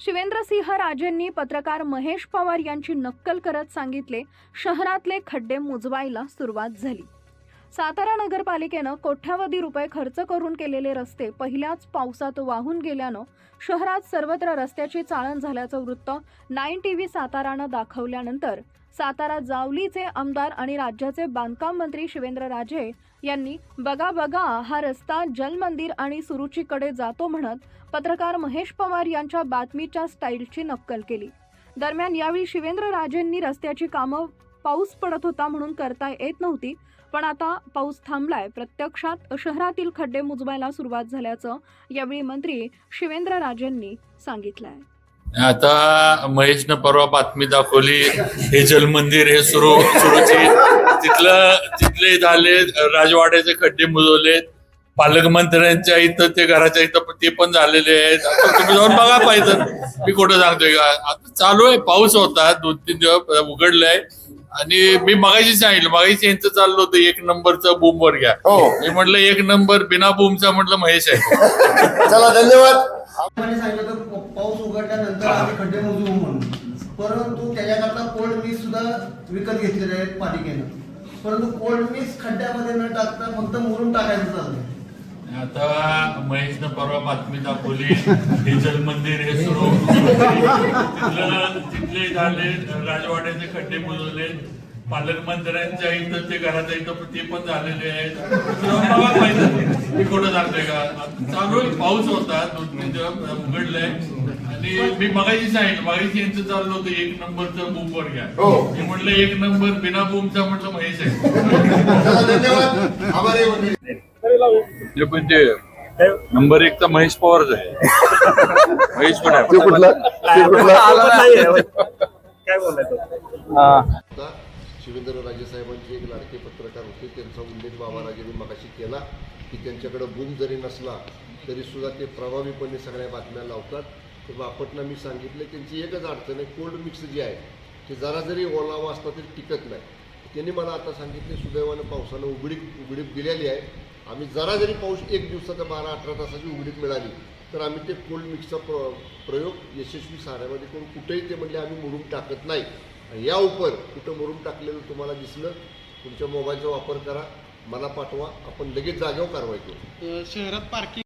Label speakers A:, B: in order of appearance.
A: शिवेंद्रसिंह राजेंनी पत्रकार महेश पवार यांची नक्कल करत सांगितले शहरातले खड्डे मुजवायला सुरुवात झाली. सातारा नगरपालिकेनं कोट्यावधी रुपये खर्च करून केलेले रस्ते पहिल्याच पावसात वाहून गेल्यानं शहरात सर्वत्र रस्त्याची चाळण झाल्याचं वृत्त नाईन टी व्ही सातारानं दाखवल्यानंतर सातारा जावलीचे आमदार आणि राज्याचे बांधकाम मंत्री शिवेंद्र राजे यांनी बघा बघा हा रस्ता जलमंदिर आणि सुरुचीकडे जातो म्हणत पत्रकार महेश पवार यांच्या बातमीच्या स्टाईलची नक्कल केली. दरम्यान यावेळी शिवेंद्र राजेंनी रस्त्याची कामं पाऊस पडत होता म्हणून करता येत नव्हती. पण आता पाऊस थांबलाय. प्रत्यक्षात शहरातील खड्डे मुजवायला सुरुवात झाल्याचं यावेळी मंत्री शिवेंद्र राजेंनी सांगितलंय.
B: आता महेशनं परवा बातमी दाखवली हे जलमंदिर हे सुरू सुरूची. तिथलं तिथले झाले राजवाड्याचे खड्डे मुजवले. पालकमंत्र्यांच्या इथं ते घराच्या इथं ते पण झालेले आहेत. आता तुम्ही जाऊन बघा पाहिजे. मी कुठं सांगतोय का आता चालू आहे. पाऊस होता. दोन तीन दिवस उघडलाय. आणि मी मगाशी सांगितलं मगाशी यांचं चाललं होतं एक नंबरचं बूमवर घ्या.
C: हो.
B: मी म्हटलं एक नंबर बिना बूमचा म्हटलं महेश आहे.
C: चला धन्यवाद.
D: आम्हाला सांगितलं प- पाऊस उघडल्यानंतर आम्ही खड्डे मोजू म्हणून. परंतु त्याच्याकरता कोल्ड मिक्स सुद्धा विकत घेतलेले आहेत पालिकेनं. परंतु कोल्ड मिक्स खड्ड्यामध्ये न टाकता फक्त मुरून टाकायचं चाललंय.
B: महेशनं परवा बातमी दाखवली हे जलमंदिर हे सुरू तिथलं तिथले झाले राजवाड्याचे खड्डे बुजवले पालकमंत्र्यांच्या इथं ते घराच्या इथं ते पण झालेले आहेत. मी कुठं सांगतोय का? चालू पाऊस होता दोन तीन दिवस उघडलाय. आणि मी मगाशी सांगितलं मगाशी यांचं चाललं होतं एक नंबरचं बूमवर घ्या.
C: हो.
B: मी म्हटलं एक नंबर बिना बूमचा म्हटलं महेश आहे.
C: चला
B: नंबर एक तर महेश पवारच आहे. महेश पण आहे.
C: कुठला?
E: काय बोलायचं?
C: शिवेंद्र राजे साहेबांचे एक लाडके पत्रकार होते. त्यांचा उल्लेख बाबाराजेंनी मगाशी केला की त्यांच्याकडे बूम जरी नसला तरी सुद्धा ते प्रभावीपणे सगळ्या बातम्या लावतात. तर बापटना मी सांगितलं त्यांची एकच अडचण आहे कोल्ड मिक्स जे आहे ते जरा जरी ओलावा असला तरी टिकत नाही. त्यांनी मला आता सांगितले सुदैवानं पावसानं उघडीप उघडीप दिलेली आहे. आम्ही जरा जरी पाऊस एक दिवसाचा बारा अठरा तासाची उघडीप मिळाली तर आम्ही ते कोल्ड मिक्सचा प्र प्रयोग यशस्वी साऱ्यामध्ये करून कुठेही ते म्हणजे आम्ही मुरुम टाकत नाही. या उपर कुठं मुरुम टाकलेलं तुम्हाला दिसलं तुमच्या मोबाईलचा वापर करा मला पाठवा आपण लगेच जागेवर कारवाई करू.
D: शहरात पार्किंग